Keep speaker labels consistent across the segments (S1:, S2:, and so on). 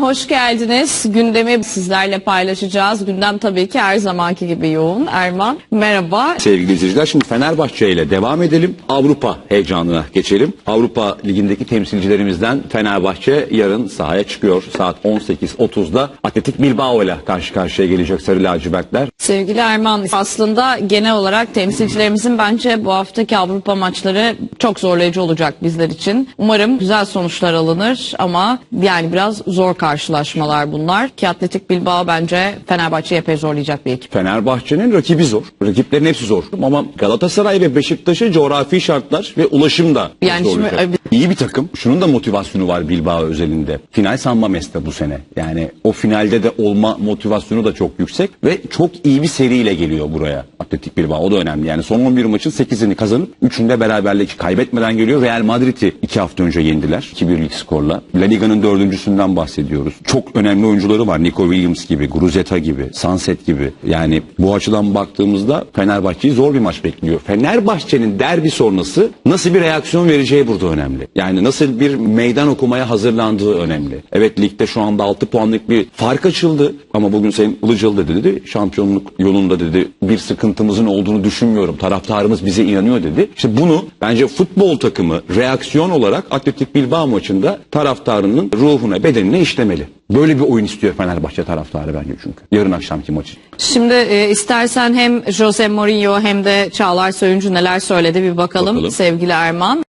S1: Hoş geldiniz. Gündemi sizlerle paylaşacağız. Gündem tabii ki her zamanki gibi yoğun. Erman merhaba.
S2: Sevgili izleyiciler şimdi Fenerbahçe ile devam edelim. Avrupa heyecanına geçelim. Avrupa Ligi'ndeki temsilcilerimizden Fenerbahçe yarın sahaya çıkıyor. Saat 18.30'da Atletik Bilbao ile karşı karşıya gelecek Sarı Lacivertler.
S1: Sevgili Erman aslında genel olarak temsilcilerimizin bence bu haftaki Avrupa maçları çok zorlayıcı olacak bizler için. Umarım güzel sonuçlar alınır ama yani biraz zor karşılaşmalar bunlar. Ki Atletik Bilbao bence Fenerbahçe'yi epey zorlayacak bir ekip.
S2: Fenerbahçe'nin rakibi zor. Rakiplerin hepsi zor. Ama Galatasaray ve Beşiktaş'ı coğrafi şartlar ve ulaşım da
S1: Yani
S2: zorlayacak.
S1: şimdi-
S2: İyi bir takım. Şunun da motivasyonu var Bilbao özelinde. Final San Mames'te bu sene. Yani o finalde de olma motivasyonu da çok yüksek ve çok iyi bir seriyle geliyor buraya Atletik Bilbao. O da önemli. Yani son 11 maçın 8'ini kazanıp 3'ünde beraberlik kaybetmeden geliyor. Real Madrid'i 2 hafta önce yendiler. 2-1'lik skorla. La Liga'nın dördüncüsünden bahsediyoruz. Çok önemli oyuncuları var. Nico Williams gibi, Gruzeta gibi, Sunset gibi. Yani bu açıdan baktığımızda Fenerbahçe'yi zor bir maç bekliyor. Fenerbahçe'nin derbi sonrası nasıl bir reaksiyon vereceği burada önemli. Yani nasıl bir meydan okumaya hazırlandığı önemli. Evet ligde şu anda 6 puanlık bir fark açıldı ama bugün Sayın Ilıcalı da dedi şampiyonluk yolunda dedi bir sıkıntımızın olduğunu düşünmüyorum. Taraftarımız bize inanıyor dedi. İşte bunu bence futbol takımı reaksiyon olarak Atletik Bilbao maçında taraftarının ruhuna, bedenine işlemeli. Böyle bir oyun istiyor Fenerbahçe taraftarı bence çünkü. Yarın akşamki maçı.
S1: Şimdi e, istersen hem Jose Mourinho hem de Çağlar Söyüncü neler söyledi bir bakalım,
S2: Bakalım.
S1: sevgili Erman.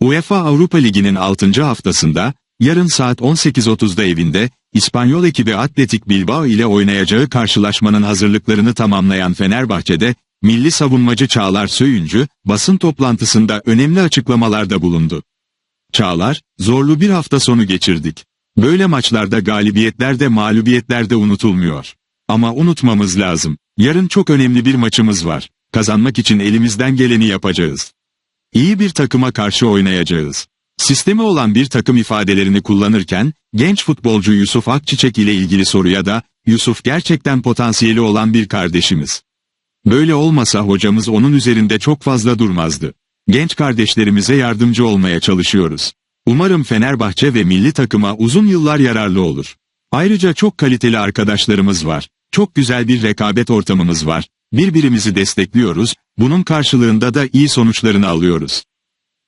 S3: UEFA Avrupa Ligi'nin 6. haftasında yarın saat 18.30'da evinde İspanyol ekibi Atletik Bilbao ile oynayacağı karşılaşmanın hazırlıklarını tamamlayan Fenerbahçe'de milli savunmacı Çağlar Söyüncü basın toplantısında önemli açıklamalarda bulundu. Çağlar, zorlu bir hafta sonu geçirdik. Böyle maçlarda galibiyetler de mağlubiyetler de unutulmuyor. Ama unutmamız lazım. Yarın çok önemli bir maçımız var. Kazanmak için elimizden geleni yapacağız. İyi bir takıma karşı oynayacağız. Sistemi olan bir takım ifadelerini kullanırken, genç futbolcu Yusuf Akçiçek ile ilgili soruya da, Yusuf gerçekten potansiyeli olan bir kardeşimiz. Böyle olmasa hocamız onun üzerinde çok fazla durmazdı. Genç kardeşlerimize yardımcı olmaya çalışıyoruz. Umarım Fenerbahçe ve milli takıma uzun yıllar yararlı olur. Ayrıca çok kaliteli arkadaşlarımız var. Çok güzel bir rekabet ortamımız var. Birbirimizi destekliyoruz, bunun karşılığında da iyi sonuçlarını alıyoruz.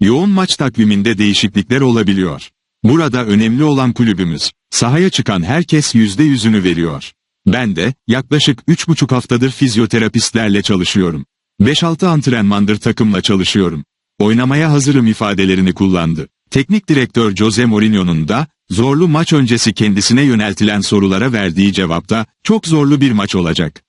S3: Yoğun maç takviminde değişiklikler olabiliyor. Burada önemli olan kulübümüz. Sahaya çıkan herkes yüzde yüzünü veriyor. Ben de yaklaşık üç buçuk haftadır fizyoterapistlerle çalışıyorum. 5-6 antrenmandır takımla çalışıyorum. Oynamaya hazırım ifadelerini kullandı. Teknik direktör Jose Mourinho'nun da zorlu maç öncesi kendisine yöneltilen sorulara verdiği cevapta çok zorlu bir maç olacak.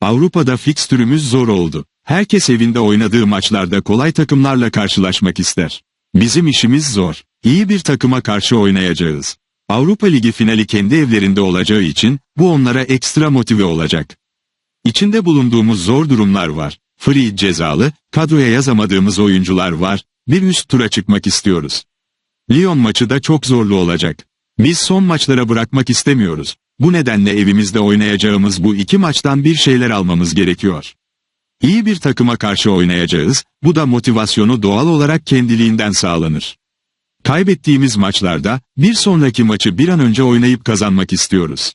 S3: Avrupa'da fikstürümüz zor oldu. Herkes evinde oynadığı maçlarda kolay takımlarla karşılaşmak ister. Bizim işimiz zor. İyi bir takıma karşı oynayacağız. Avrupa Ligi finali kendi evlerinde olacağı için bu onlara ekstra motive olacak. İçinde bulunduğumuz zor durumlar var. Free cezalı, kadroya yazamadığımız oyuncular var, bir üst tura çıkmak istiyoruz. Lyon maçı da çok zorlu olacak. Biz son maçlara bırakmak istemiyoruz. Bu nedenle evimizde oynayacağımız bu iki maçtan bir şeyler almamız gerekiyor. İyi bir takıma karşı oynayacağız, bu da motivasyonu doğal olarak kendiliğinden sağlanır. Kaybettiğimiz maçlarda, bir sonraki maçı bir an önce oynayıp kazanmak istiyoruz.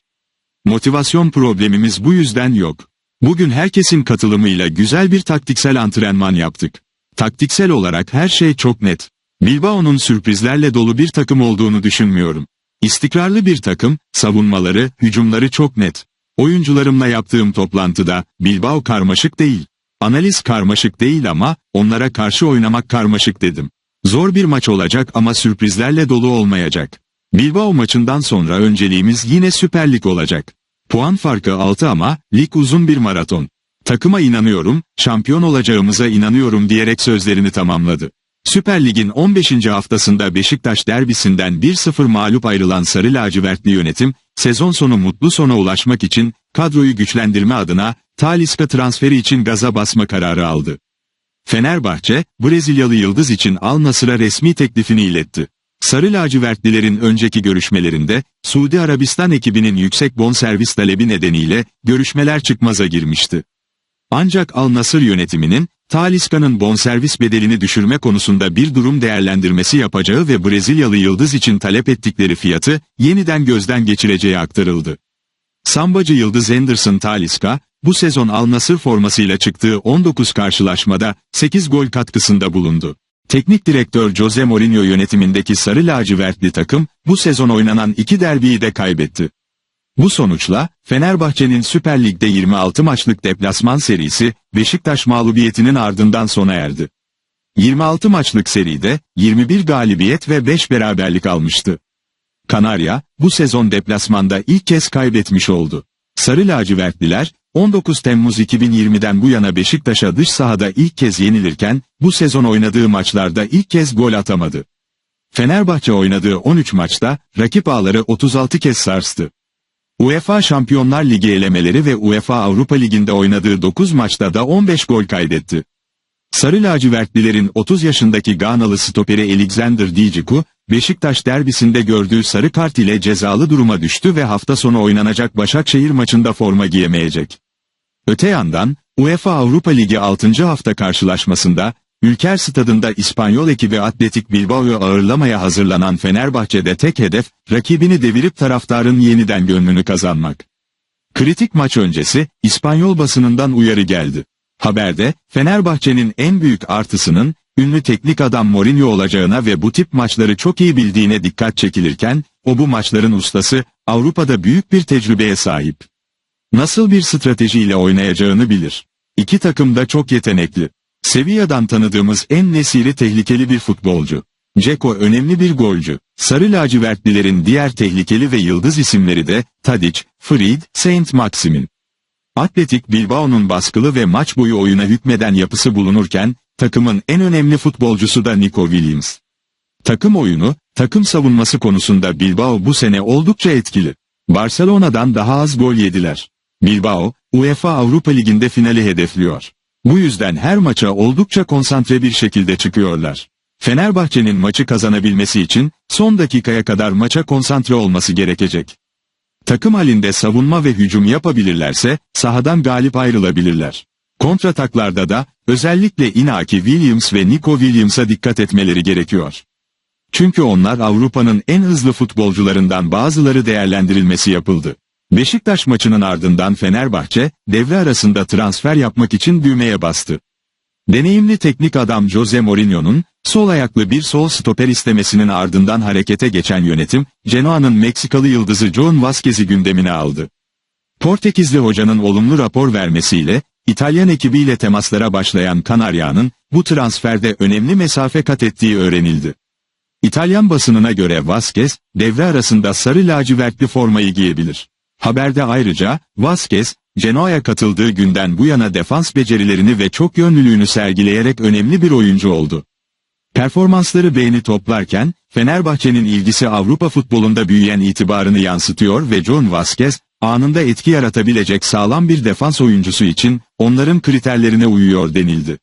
S3: Motivasyon problemimiz bu yüzden yok. Bugün herkesin katılımıyla güzel bir taktiksel antrenman yaptık. Taktiksel olarak her şey çok net. Bilbao'nun sürprizlerle dolu bir takım olduğunu düşünmüyorum. İstikrarlı bir takım, savunmaları, hücumları çok net. Oyuncularımla yaptığım toplantıda, Bilbao karmaşık değil. Analiz karmaşık değil ama, onlara karşı oynamak karmaşık dedim. Zor bir maç olacak ama sürprizlerle dolu olmayacak. Bilbao maçından sonra önceliğimiz yine Süper Lig olacak. Puan farkı 6 ama, lig uzun bir maraton. Takıma inanıyorum, şampiyon olacağımıza inanıyorum diyerek sözlerini tamamladı. Süper Lig'in 15. haftasında Beşiktaş derbisinden 1-0 mağlup ayrılan Sarı Lacivertli yönetim, sezon sonu mutlu sona ulaşmak için kadroyu güçlendirme adına Talisca transferi için gaza basma kararı aldı. Fenerbahçe, Brezilyalı yıldız için Al Nasır'a resmi teklifini iletti. Sarı lacivertlilerin önceki görüşmelerinde, Suudi Arabistan ekibinin yüksek bonservis talebi nedeniyle görüşmeler çıkmaza girmişti. Ancak Al Nasır yönetiminin Talisca'nın bonservis bedelini düşürme konusunda bir durum değerlendirmesi yapacağı ve Brezilyalı yıldız için talep ettikleri fiyatı yeniden gözden geçireceği aktarıldı. Sambacı yıldız Anderson Talisca, bu sezon Al Nassr formasıyla çıktığı 19 karşılaşmada 8 gol katkısında bulundu. Teknik direktör Jose Mourinho yönetimindeki sarı lacivertli takım, bu sezon oynanan iki derbiyi de kaybetti. Bu sonuçla, Fenerbahçe'nin Süper Lig'de 26 maçlık deplasman serisi, Beşiktaş mağlubiyetinin ardından sona erdi. 26 maçlık seride, 21 galibiyet ve 5 beraberlik almıştı. Kanarya, bu sezon deplasmanda ilk kez kaybetmiş oldu. Sarı lacivertliler, 19 Temmuz 2020'den bu yana Beşiktaş'a dış sahada ilk kez yenilirken, bu sezon oynadığı maçlarda ilk kez gol atamadı. Fenerbahçe oynadığı 13 maçta, rakip ağları 36 kez sarstı. UEFA Şampiyonlar Ligi elemeleri ve UEFA Avrupa Ligi'nde oynadığı 9 maçta da 15 gol kaydetti. Sarı lacivertlilerin 30 yaşındaki Ganalı stoperi Alexander Dijiku, Beşiktaş derbisinde gördüğü sarı kart ile cezalı duruma düştü ve hafta sonu oynanacak Başakşehir maçında forma giyemeyecek. Öte yandan, UEFA Avrupa Ligi 6. hafta karşılaşmasında, Ülker Stadında İspanyol ekibi Atletik Bilbao'yu ağırlamaya hazırlanan Fenerbahçe'de tek hedef, rakibini devirip taraftarın yeniden gönlünü kazanmak. Kritik maç öncesi, İspanyol basınından uyarı geldi. Haberde, Fenerbahçe'nin en büyük artısının, ünlü teknik adam Mourinho olacağına ve bu tip maçları çok iyi bildiğine dikkat çekilirken, o bu maçların ustası, Avrupa'da büyük bir tecrübeye sahip. Nasıl bir stratejiyle oynayacağını bilir. İki takım da çok yetenekli. Sevilla'dan tanıdığımız en nesiri tehlikeli bir futbolcu. Ceko önemli bir golcü. Sarı lacivertlilerin diğer tehlikeli ve yıldız isimleri de Tadic, Fried, Saint Maximin. Atletik Bilbao'nun baskılı ve maç boyu oyuna hükmeden yapısı bulunurken, takımın en önemli futbolcusu da Nico Williams. Takım oyunu, takım savunması konusunda Bilbao bu sene oldukça etkili. Barcelona'dan daha az gol yediler. Bilbao, UEFA Avrupa Ligi'nde finali hedefliyor. Bu yüzden her maça oldukça konsantre bir şekilde çıkıyorlar. Fenerbahçe'nin maçı kazanabilmesi için son dakikaya kadar maça konsantre olması gerekecek. Takım halinde savunma ve hücum yapabilirlerse sahadan galip ayrılabilirler. Kontrataklarda da özellikle Inaki Williams ve Nico Williams'a dikkat etmeleri gerekiyor. Çünkü onlar Avrupa'nın en hızlı futbolcularından bazıları değerlendirilmesi yapıldı. Beşiktaş maçının ardından Fenerbahçe, devre arasında transfer yapmak için düğmeye bastı. Deneyimli teknik adam Jose Mourinho'nun, sol ayaklı bir sol stoper istemesinin ardından harekete geçen yönetim, Genoa'nın Meksikalı yıldızı John Vazquez'i gündemine aldı. Portekizli hocanın olumlu rapor vermesiyle, İtalyan ekibiyle temaslara başlayan Kanarya'nın, bu transferde önemli mesafe kat ettiği öğrenildi. İtalyan basınına göre Vazquez, devre arasında sarı lacivertli formayı giyebilir. Haberde ayrıca, Vazquez, Genoa'ya katıldığı günden bu yana defans becerilerini ve çok yönlülüğünü sergileyerek önemli bir oyuncu oldu. Performansları beğeni toplarken, Fenerbahçe'nin ilgisi Avrupa futbolunda büyüyen itibarını yansıtıyor ve John Vazquez, anında etki yaratabilecek sağlam bir defans oyuncusu için, onların kriterlerine uyuyor denildi.